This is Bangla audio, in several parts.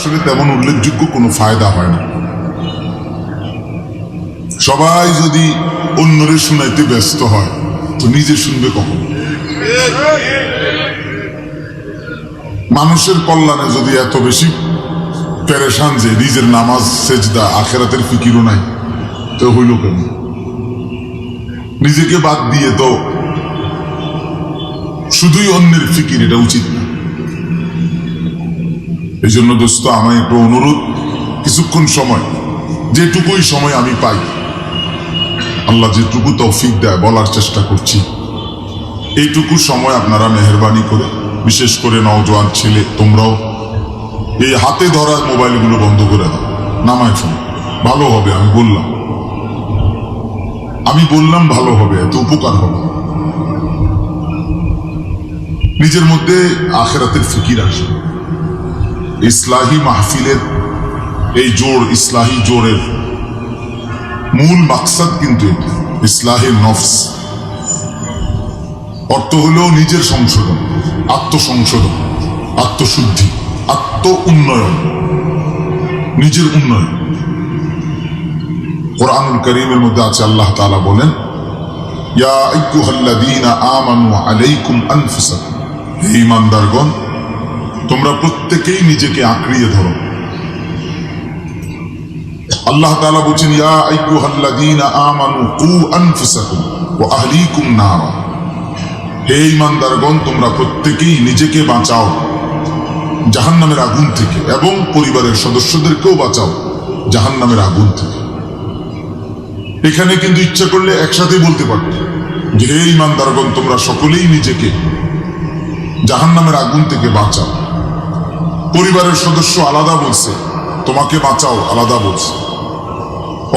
আসলে তেমন উল্লেখযোগ্য কোনো ফায়দা হয় না সবাই যদি অন্যরে শুনাইতে ব্যস্ত হয়, তো নিজে শুনবে কখন? মানুষের কল্যাণে যদি এত বেশি প্যারেশান যে নিজের নামাজ, সেজদা, আখেরাতের ফিকিরও নাই, তো হইল কেন? নিজেকে বাদ দিয়ে তো শুধুই অন্যের ফিকির, এটা উচিত না। এই জন্য দোস্ত আমার একটু অনুরোধ, কিছুক্ষণ সময়, যেটুকুই সময় আমি পাই। আল্লাহ যেটুকু তৌফিক দেয় বলার চেষ্টা করছি। এইটুকু সময় আপনারা মেহরবানি করে, বিশেষ করে নওজোয়ান ছেলে, তোমরাও এই হাতে ধরা মোবাইলগুলো বন্ধ করে দাও, নামায় ফোন ভালো হবে, আমি বললাম। আমি বললাম ভালো হবে, এত উপকার হবে। নিজের মধ্যে আখেরাতের ফিকির আসবে ইসলাহী মাহফিলের এই জোর, ইসলাহী জোরের মূল মাকসাদ কিন্তু ইসলাহের নফস। অর্থ হলো নিজের সংশোধন, আত্মসংশোধন, আত্মশুদ্ধি আত্ম উন্নয়ন নিজের উন্নয়ন। কোরআনুল করিমের মধ্যে আছে, আল্লাহ তাআলা বলেন, ইয়া আইয়ুহাল্লাযীনা আমানু আলাইকুম আনফুসাকুম। হে ঈমানদারগণ তোমরা প্রত্যেকেই নিজেকে আঁকড়িয়ে ধরো। আল্লাহ তাআলা বলছেন, ইয়া হে ঈমানদারগণ, তোমরা প্রত্যেকেই নিজেকে বাঁচাও। জাহান্নামের আগুন থেকে এবং পরিবারের সদস্যদেরকেও বাঁচাও জাহান্নামের আগুন থেকে। এখানে কিন্তু ইচ্ছা করলে একসাথে বলতে পারত যে, হে ইমানদারগণ তোমরা সকলেই নিজেকে জাহান্নামের আগুন থেকে বাঁচাও। পরিবারের সদস্য আলাদা বলছে, তোমাকে বাঁচাও, আলাদা বলছে।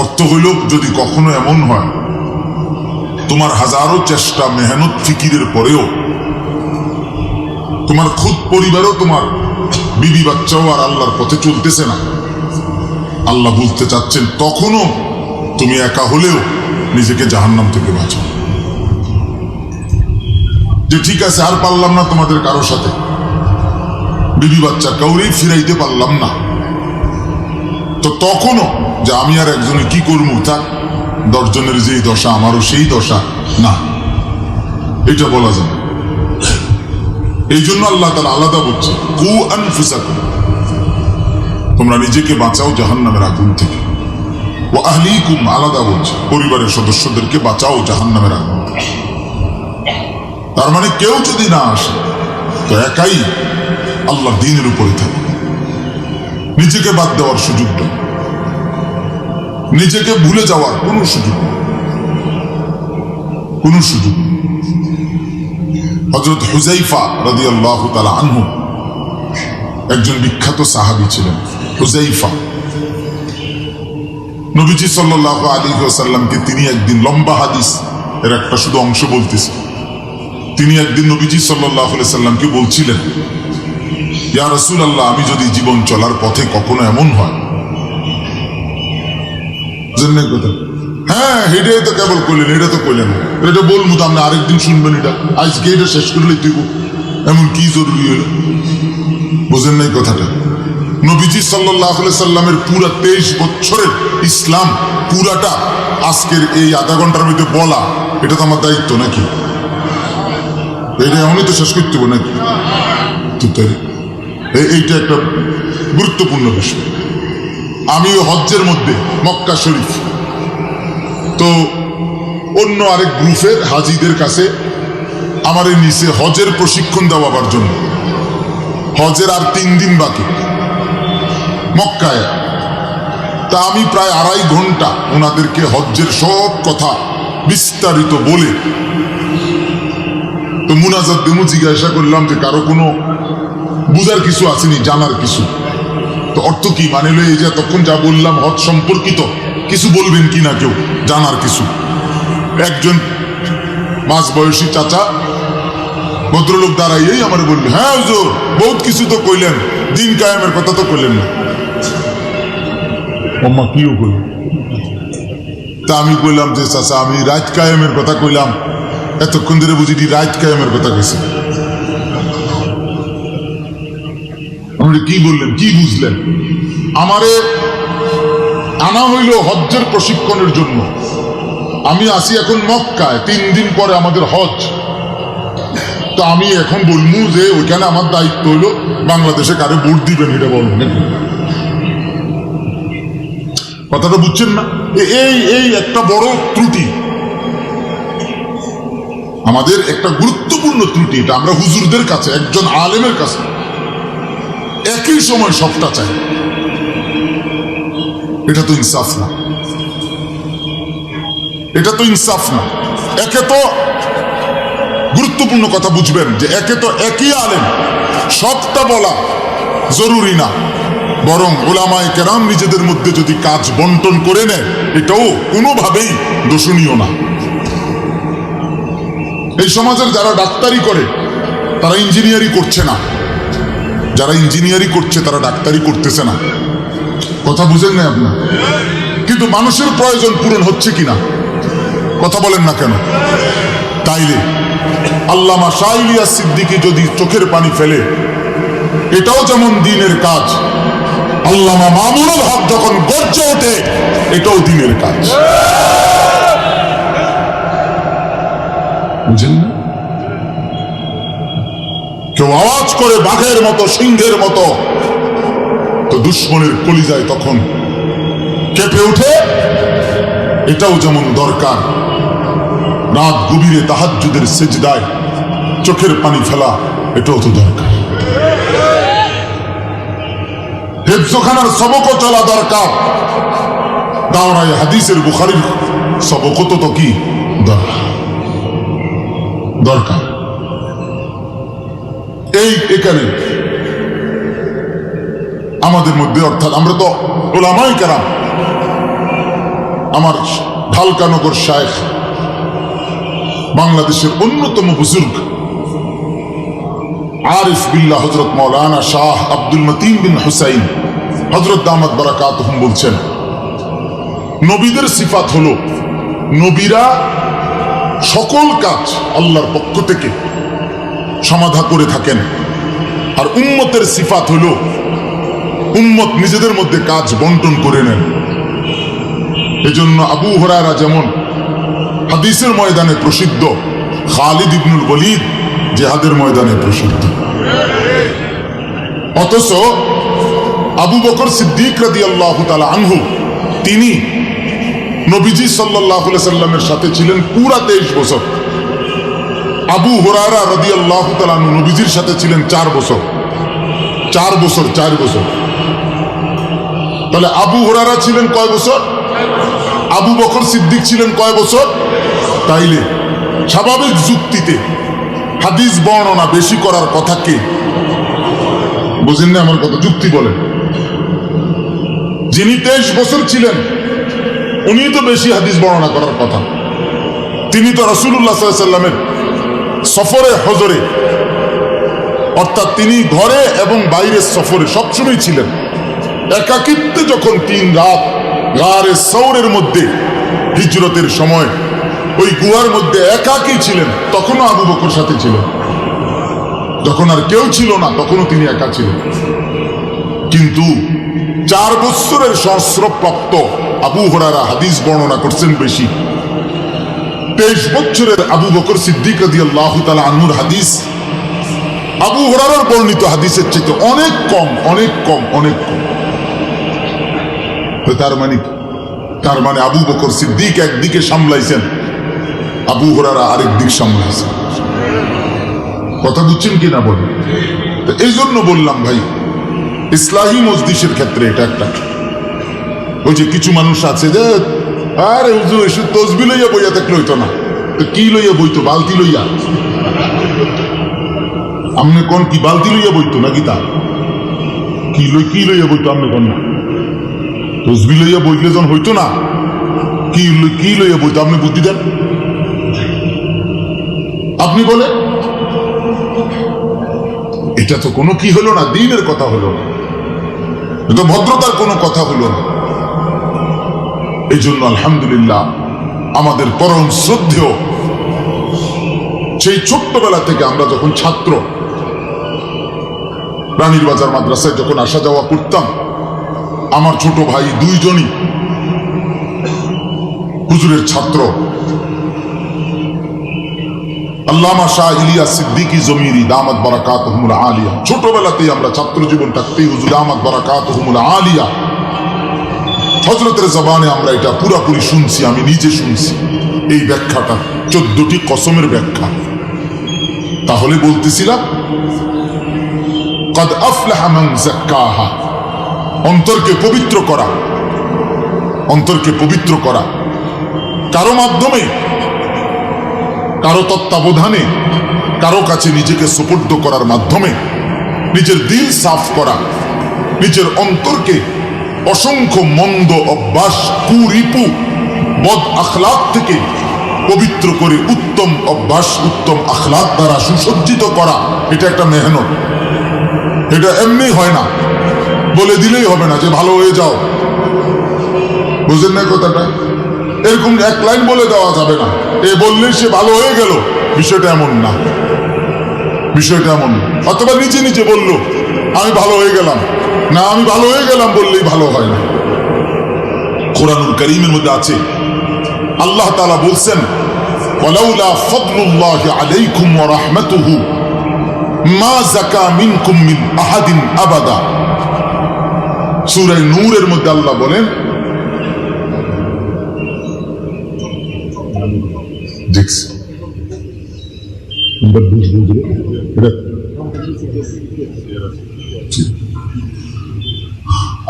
অর্থ হইল, যদি কখনো এমন হয়, তোমার হাজারো চেষ্টা, মেহনত, ফিকিরের পরেও, তোমার খুদ পরিবারও তোমার বিবি বাচ্চাও আর আল্লাহর পথে চলতেছে না। আল্লাহ বলতে চাচ্ছেন, তখনও তুমি একা হলেও নিজেকে জাহান্নাম থেকে বাঁচাও। যে ঠিক আছে, আর পারলাম না তোমাদের কারোর সাথে। বিবি বাচ্চা, কাউরেই ফিরাইতে পারলাম না। তো তখনও যে আমি আর একজনে কি করব তা দশজনের যেই দশা, আমারও সেই দশা, না। এটা বলা যাবে এই জন্য আল্লাহ তালা আলাদা বলছে, কু আনফুসাকুম। তোমরা নিজেকে বাঁচাও জাহান্নামের আগুন থেকে। ও আহলিকুম আলাদা বলছে, পরিবারের সদস্যদেরকে বাঁচাও জাহান্নামের আগুন থেকে। তার মানে কেউ যদি না আসে, তো একাই আল্লাহ দিনের উপরে থাকে নিজেকে বাদ দেওয়ার সুযোগ নেই নিজেকে ভুলে যাওয়ার কোনো সুযোগ নেই। কোনো সুযোগ হজরত হুজাইফা রাদি আল্লাহ আনহু একজন বিখ্যাত সাহাবি ছিলেন হুজাইফা নবীজি সাল্লাহ আলী সাল্লামকে তিনি একদিন লম্বা হাদিস এর একটা শুধু অংশ বলতেছে তিনি একদিন নবীজি সাল্লাহ সাল্লামকে বলছিলেন ইয়া রসুল আল্লাহ আমি যদি জীবন চলার পথে কখনো এমন হয়। কথা? হ্যাঁ এটাই তো কেবল করলেন এটা তো করলেন। এটা বলব তো আপনি আরেকদিন শুনবেন এটা। আজকে এটা শেষ করলেই তুই এমন কি জরুরি হলো? বুঝেন নাই কথাটা? নবীজি সাল্লাহ সাল্লামের পুরা তেইশ বছরের ইসলাম, পুরাটা আজকের এই আধা ঘণ্টার মধ্যে বলা, এটা তো আমার দায়িত্ব নাকি? এটা এমনই তো শেষ করতে নাকি? তো তাই। এইটা একটা গুরুত্বপূর্ণ বিষয় আমি হজ্জের মধ্যে মক্কা শরীফ। তো অন্য আরেক গ্রুপের হাজিদের কাছে আমার এই নিচে হজের প্রশিক্ষণ দেওয়াবার জন্য। হজের আর তিন দিন বাকি মক্কায়। তা আমি প্রায় আড়াই ঘণ্টা ওনাদেরকে হজ্জের সব কথা বিস্তারিত বলে তো মুনাজাত দেমু জিজ্ঞাসা করলাম যে কারও কোনো বুঝার কিছু আসেনি জানার কিছু। তো অর্থ কি? মানে হলো এই যে তখন যা বললাম, হজ সম্পর্কিত, কিছু বলবেন কি না কেউ? জানার কিছু। একজন মাঝ বয়সী চাচা ভদ্রলোক দাঁড়াইয়েই আমার বলবে হ্যাঁ হুজুর, বহুত কিছু তো কইলেন, দিন কায়েমের কথা তো কইলেন না। আম্মা, কিও কইল তা আমি কইলাম যে, চাচা, আমি রাত কায়েমের কথা কইলাম। এতক্ষণ ধরে বুঝি রাত কায়েমের কথা কইছে। আপনি কি বললেন? কি বুঝলেন? আমারে আনা হইল হজ্জের প্রশিক্ষণের জন্য। আমি আসি এখন মক্কায়, তিন দিন পরে আমাদের হজ তো আমি এখন বলব যে ওইখানে আমার দায়িত্ব হইল, বাংলাদেশে কারে ভোট দিবেন এটা বলবেন কথাটা বুঝছেন না? এই এই একটা বড় ত্রুটি। আমাদের একটা গুরুত্বপূর্ণ ত্রুটি এটা। আমরা হুজুরদের কাছে, একজন আলেমের কাছে একই সময় সবটা চাই। এটা তো ইনসাফ না। এটা তো ইনসাফ না। একে তো গুরুত্বপূর্ণ কথা বুঝবেন যে একে তো একই আলেম। সবটা বলা জরুরি না। বরং ওলামায় কেরাম নিজেদের মধ্যে যদি কাজ বন্টন করে নেয়, এটাও কোনোভাবেই দোষণীয় না। এই সমাজের যারা ডাক্তারি করে, তারা ইঞ্জিনিয়ারি করছে না। যারা ইঞ্জিনিয়ারিং করছে, তারা ডাক্তারি করতেছে না। কথা বুঝেন না আপনার কিন্তু মানুষের প্রয়োজন পূরণ হচ্ছে কিনা? কথা বলেন না কেন? তাইলে, আল্লামা শাইলিয়া সিদ্দিকি যদি চোখের পানি ফেলে, এটাও যেমন দিনের কাজ, আল্লামা মামুনুল হক যখন গর্জে ওঠে, এটাও দিনের কাজ। বুঝেন না? কেউ আওয়াজ করে বাঘের মতো, সিংহের মতো। তো দুশ্মনের কলিজায় তখন কেঁপে উঠে এটাও যেমন দরকার। রাত গভীরে তাহাজ্জুদের সেজদায় চোখের পানি ফেলা, এটাও তো দরকার। হেফজোখানার সবকও চলা দরকার। দাওরায় হাদিসের বুখারির সবকও তো তো কি? দরকার। দরকার। এই এখানে। আমাদের মধ্যে অর্থাৎ আমরা তো ওলামাই কেরাম। আমার ঢালকানগর শায়েখ, বাংলাদেশের অন্যতম বুজুর্গ, আরিফ বিল্লাহ হজরত মৌলানা শাহ আব্দুল মতিন বিন হুসাইন হজরত দামাত বারাকাত বলছেন, নবীদের সিফাত হলো, নবীরা সকল কাজ আল্লাহর পক্ষ থেকে সমাধা করে থাকেন। আর উম্মতের সিফাত হলো, উম্মত নিজেদের মধ্যে কাজ বন্টন করে নেন। এজন্য আবু হরারা যেমন হাদিসের ময়দানে প্রসিদ্ধ খালিদ ইবনুল বলিদ জেহাদের ময়দানে প্রসিদ্ধ। অথচ আবু বকর সিদ্দিক রাদি আল্লাহ তালা আনহু, তিনি নবীজি সাল্লাহ সাল্লামের সাথে ছিলেন পুরা তেইশ বছর। আবু হুরারা রদি আল্লাহ তালানু নবীজির সাথে ছিলেন চার বছর। চার বছর চার বছর। তাহলে আবু হুরারা ছিলেন কয় বছর? আবু বকর সিদ্দিক ছিলেন কয় বছর? তাইলে স্বাভাবিক যুক্তিতে হাদিস বর্ণনা বেশি করার কথা কে? বুঝেন না আমার কথা, যুক্তি বলেন। যিনি তেইশ বছর ছিলেন উনি তো বেশি হাদিস বর্ণনা করার কথা। তিনি তো রসুল্লাহ সাল্লামের সফরে হজরে। অর্থাৎ তিনি ঘরে এবং বাইরের সফরে সবসময় ছিলেন। একাকিত্বে যখন তিন রাত গারে সৌরের মধ্যে হিজরতের সময় ওই গুহার মধ্যে একাকই ছিলেন, তখনও আবু বকর সাথে ছিলেন। যখন আর কেউ ছিল না, তখনও তিনি একা ছিলেন। কিন্তু চার বৎসরের সহস্রপ্রাপ্ত আবু হরারা হাদিস বর্ণনা করছেন বেশি। তেইশ বছরের আবু বকর সিদ্দিক রাদি আল্লাহ আনুর হাদিস, আবু হরারার বর্ণিত হাদিসের চাইতে অনেক কম অনেক কম অনেক কম। তার মানে তার মানে আবু বকর সিদ্দিক একদিকে সামলাইছেন, আবু হরারা আরেক দিক সামলাইছেন। কথা বুঝছেন কি না বলেন? তো এই জন্য বললাম ভাই, ইসলাহী মজলিসের ক্ষেত্রে এটা একটা। ওই যে কিছু মানুষ আছে যে আরে হুজুর, এসব তসবি লইয়া বইয়া থাকলে হইতো না। তো কি লইয়া বইতো, বালতি লইয়া? আমনে কোন কি, বালতি লইয়া বইতো নাকি তা? কি লই কি লইয়া বইতো আমনে কোন না? তসবি লইয়া বইলে যখন হইতো না, কি কি লইয়া বইতো, আপনি বুদ্ধি দেন। আপনি বলে এটা তো কোনো কি হলো না, দিনের কথা হলো না। এটা ভদ্রতার কোনো কথা হলো না। এই জন্য আলহামদুলিল্লাহ আমাদের পরম শ্রদ্ধেয় সেই ছোট্টবেলা থেকে আমরা যখন ছাত্র, রানীর বাজার মাদ্রাসায় যখন আসা যাওয়া করতাম, আমার ছোট ভাই দুইজনই হুজুরের ছাত্র। আল্লামা শাহ ইলিয়া সিদ্দিকী জমিরি দামাত বারাকাত হুমুল আলিয়া। ছোটবেলাতেই আমরা ছাত্র জীবন থাকতেই হুজুর দামাত বারাকাত হুমুল আলিয়া হজরতের জবানে আমরা এটা পুরাপুরি শুনছি, আমি নিজে শুনছি। এই ব্যাখ্যাটা, চোদ্দটি কসমের ব্যাখ্যা। তাহলে বলতেছিলাম, কদ আফলাহা মান অন্তরকে পবিত্র করা। অন্তরকে পবিত্র করা। কারও মাধ্যমে, কারও তত্ত্বাবধানে, কারও কাছে নিজেকে সুপর্দ করার মাধ্যমে, নিজের দিল সাফ করা, নিজের অন্তরকে অসংখ্য মন্দ অভ্যাস কুরিপু বদ আখলাক থেকে পবিত্র করে উত্তম অভ্যাস, উত্তম আখলাক দ্বারা সুসজ্জিত করা। এটা একটা মেহনত। এটা এমনি হয় না। বলে দিলেই হবে না যে ভালো হয়ে যাও। বুঝেন না কথাটা? এরকম এক লাইন বলে দেওয়া যাবে না। এ বললে সে ভালো হয়ে গেল। বিষয়টা এমন না। বিষয়টা এমন। অথবা নিজে নিজে বলল, আমি ভালো হয়ে গেলাম। না আমি ভালো হয়ে গেলাম বললেই ভালো হয় না। কোরআনুল করিমের মধ্যে আছে, আল্লাহ তাআলা বলছেন আলাইকুম ওয়া রাহমাতুহু, মা যাকা মিনকুম মিন আহাদিন আবাদা। সূরা নূরের মধ্যে আল্লাহ বলেন, দেখছি।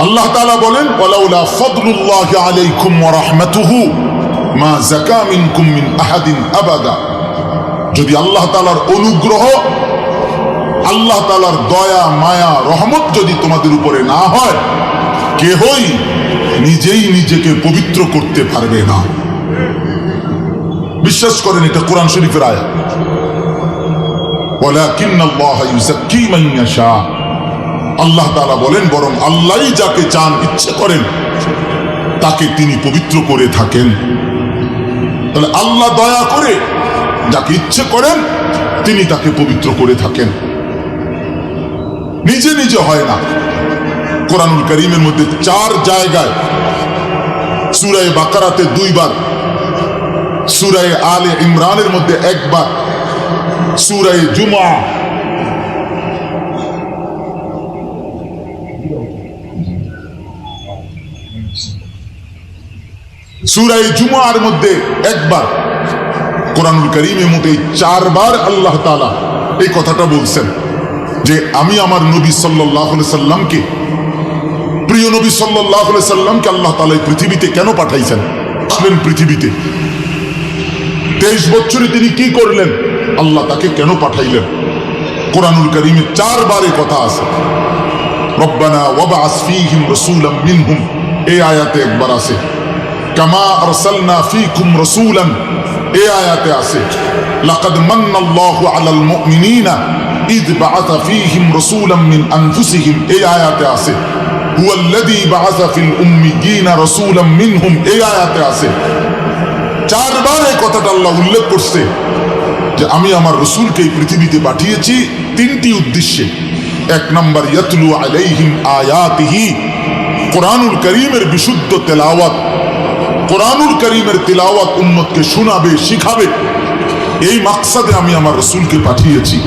আল্লাহ তালা বলেন ওলাউলা ফদলুল্লাহ আলাইকুম রহমতুহু, মা জাকামিন কুমিন আহাদিন আবাদা। যদি আল্লাহ তালার অনুগ্রহ, আল্লাহ তালার দয়া, মায়া, রহমত যদি তোমাদের উপরে না হয়, কেহই নিজেই নিজেকে পবিত্র করতে পারবে না। বিশ্বাস করেন, এটা কোরআন শরীফের আয় ওলাকিন্নাল্লাহ ইউজাক্কি মাইয়াশা আল্লাহ তাআলা বলেন, বরং আল্লাহই যাকে চান ইচ্ছে করেন, তাকে তিনি পবিত্র করে থাকেন। তাহলে আল্লাহ দয়া করে যাকে ইচ্ছে করেন, তিনি তাকে পবিত্র করে থাকেন। নিজে নিজে হয় না। কোরআনুল করিমের মধ্যে চার জায়গায় সুরায় বাকারাতে দুইবার, সুরায় আলে ইমরানের মধ্যে একবার, সুরায় জুমা সুরাই জুমার মধ্যে একবার কোরআনুল করিমের মধ্যে চারবার আল্লাহ তাআলা এই কথাটা বলছেন যে আমি আমার নবী সাল্লাহ সাল্লামকে, প্রিয় নবী সাল্লাহ সাল্লামকে আল্লাহ তালা এই পৃথিবীতে কেন পাঠাইছেন? আসলেন পৃথিবীতে। তেইশ বছরে তিনি কি করলেন? আল্লাহ তাকে কেন পাঠাইলেন? কোরআনুল করিমে চারবারে কথা আছে। রব্বানা ওয়াবাস ফীহিম রাসূলাম মিনহুম, এই আয়াতে একবার আছে। কামা আরসালনা ফীকুম রাসূলান। এই আয়াতে আছে, লাকাদ মান্নাল্লাহু আলাল মুমিনিনা ইদ বাআসা ফীহিম রাসূলাম মিন আনফুসিহিম। এই আয়াতে আছে হুয়া আল্লাযী বাআসা ফিল উম্মিয়িনা রাসূলাম মিনহুম। এই আয়াতে আছে, চারবার কথাটা আল্লাহ উল্লেখ করছে যে, আমি আমার রসুলকে এই পৃথিবীতে পাঠিয়েছি তিনটি উদ্দেশ্যে। এক নম্বর, ইয়াতলু আলাইহিম আয়াতিহি, কোরআনুল করিমের বিশুদ্ধ তেলাওয়াত কোরআনুল করিমের তেলাওয়াত উম্মতকে শোনাবে, শিখাবে। এই মাকসাদে আমি আমার রসুলকে পাঠিয়েছি।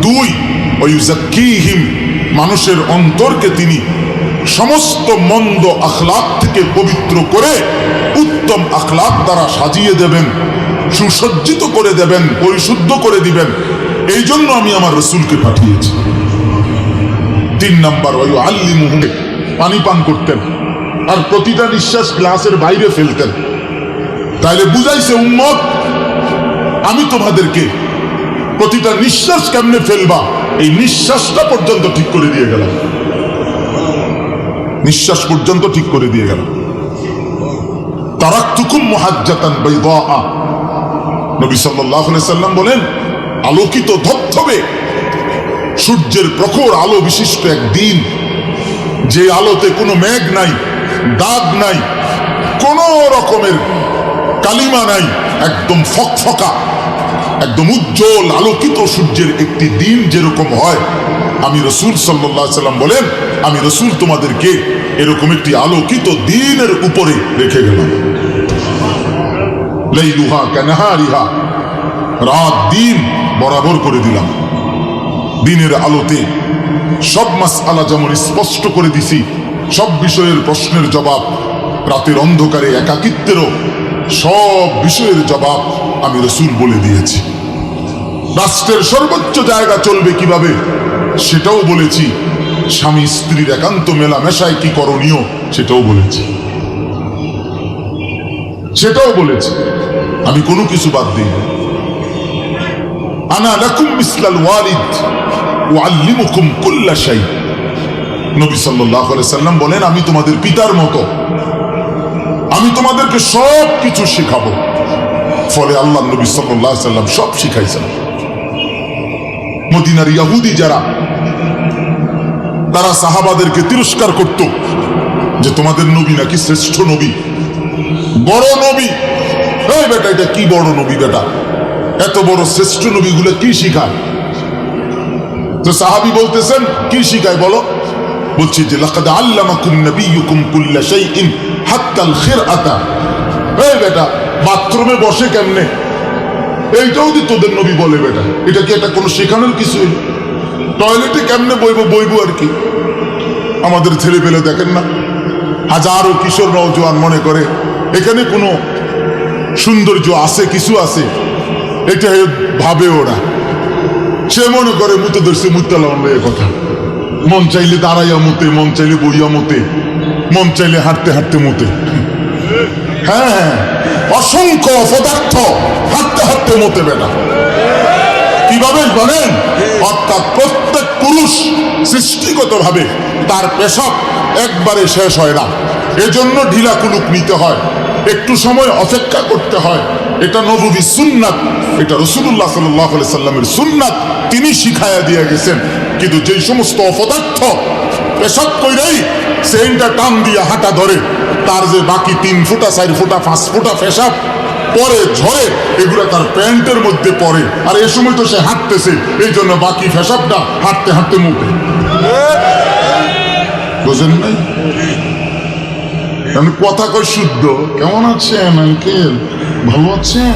দুই ওয়ুজাক্কিহিম মানুষের অন্তরকে তিনি সমস্ত মন্দ আখলাক থেকে পবিত্র করে উত্তম আখলাক দ্বারা সাজিয়ে দেবেন, সুসজ্জিত করে দেবেন, পরিশুদ্ধ করে দিবেন। এই জন্য আমি আমার রসুলকে পাঠিয়েছি। তিন নাম্বার ওই আল্লি মুহুমে পানি পান করতেন। আর প্রতিটা নিঃশ্বাস গ্লাসের বাইরে ফেলতেন তাইলে বুঝাইছে উম্মত, আমি তোমাদেরকে প্রতিটা নিঃশ্বাস কেমনে ফেলবা, এই নিঃশ্বাসটা পর্যন্ত ঠিক করে দিয়ে গেলাম। নিঃশ্বাস পর্যন্ত ঠিক করে দিয়ে গেলাম। তারাক্তুকুম মুহাজ্জাতান নবী সাল্লাম বলেন, আলোকিত ধবধবে সূর্যের প্রখর আলো বিশিষ্ট এক দিন যে আলোতে কোনো মেঘ নাই দাগ নাই, কোন রকমের কালিমা নাই, একদম ফকফকা, একদম উজ্জ্বল আলোকিত সূর্যের একটি দিন যেরকম হয়। আমি রসুল সাল্লাহ সাল্লাম বলেন, আমি রসুল তোমাদেরকে এরকম একটি আলোকিত দিনের উপরে রেখে গেলাম। লাইলুহা কানাহারিহা, রাত, দিন বরাবর করে দিলাম। দিনের আলোতে সব মাস আলা যেমন স্পষ্ট করে দিছি সব বিষয়ের প্রশ্নের জবাব, রাতের অন্ধকারে একাকিত্বেরও সব বিষয়ের জবাব আমি রসুল বলে দিয়েছি। রাষ্ট্রের সর্বোচ্চ জায়গা চলবে কীভাবে, সেটাও বলেছি। স্বামী স্ত্রীর একান্ত মেলামেশায় কি করণীয়, সেটাও বলেছি। সেটাও বলেছি। আমি কোনো কিছু বাদ দিই। আনা লাকুম মিসলাল ওয়ালিদ, ওয়াল্লিমুকুম কুল্লা শাই নবী আলাইহি সাল্লাম বলেন, আমি তোমাদের পিতার মতো। আমি তোমাদেরকে সব কিছু শেখাবো। ফলে আল্লাহ নবী আলাইহি সাল্লাম সব শিখাইছেন। মদিনার ইয়াহুদি যারা, তারা সাহাবাদেরকে তিরস্কার করত যে তোমাদের নবী নাকি শ্রেষ্ঠ নবী। বড় নবী। এই বেটা, এটা কি বড় নবী বেটা? এত বড় শ্রেষ্ঠ নবীগুলো কি শিখায়? তো সাহাবি বলতেছেন, কি শিখায় বলো? বলছি যে, লাকাদ আল্লামাকুম নবিয়ুকুম কুল্লা শাইইন হাত্তাল খিরআতা। এই বেটা, বাথরুমে বসে কেমনে? এইটাও দি তোদের নবী বলে বেটা, এটা কি এটা কোনো শেখানোর কিছু টয়লেটে কেমনে বইব বইব আর কি? আমাদের ছেলে পেলে দেখেন না, হাজারো কিশোর নওজোয়ান মনে করে, এখানে কোনো সৌন্দর্য আছে, কিছু আছে? এটা ভাবে ওরা। সে মনে করে মুতে ধরছে এ কথা। মন চাইলে দাঁড়াইয়া মতে, মন চাইলে বইয়া মতে, মন চাইলে হাঁটতে হাঁটতে মুতে। হ্যাঁ হ্যাঁ অসংখ্য পদার্থ হাঁটতে হাঁটতে মতে বেটা। কীভাবে বলেন অর্থাৎ প্রত্যেক পুরুষ সৃষ্টিগতভাবে তার পেশাব একবারে শেষ হয় না। এজন্য ঢিলা কুলুক নিতে হয়। একটু সময় অপেক্ষা করতে হয়। এটা নবী সুন্নাত, এটা রসুল্লাহ সাল্লাহ সাল্লামের সুন্নাত। তিনি শিখাইয়া দিয়ে গেছেন। কিন্তু যেই সমস্ত অপদার্থ পেশাব কইরাই সেইটা টান দিয়ে হাঁটা ধরে, তার যে বাকি তিন ফুটা, চার ফুটা, পাঁচ ফুটা পেশাব পরে ঝরে, এগুলো তার প্যান্টের মধ্যে পড়ে। আর এ সময় তো সে হাঁটতেছে, এই জন্য বাকি ফেসাবটা হাঁটতে হাঁটতে মুখে। বুঝেন নাই? কথা কই শুদ্ধ, কেমন আছেন, আঙ্কেল? ভালো আছেন?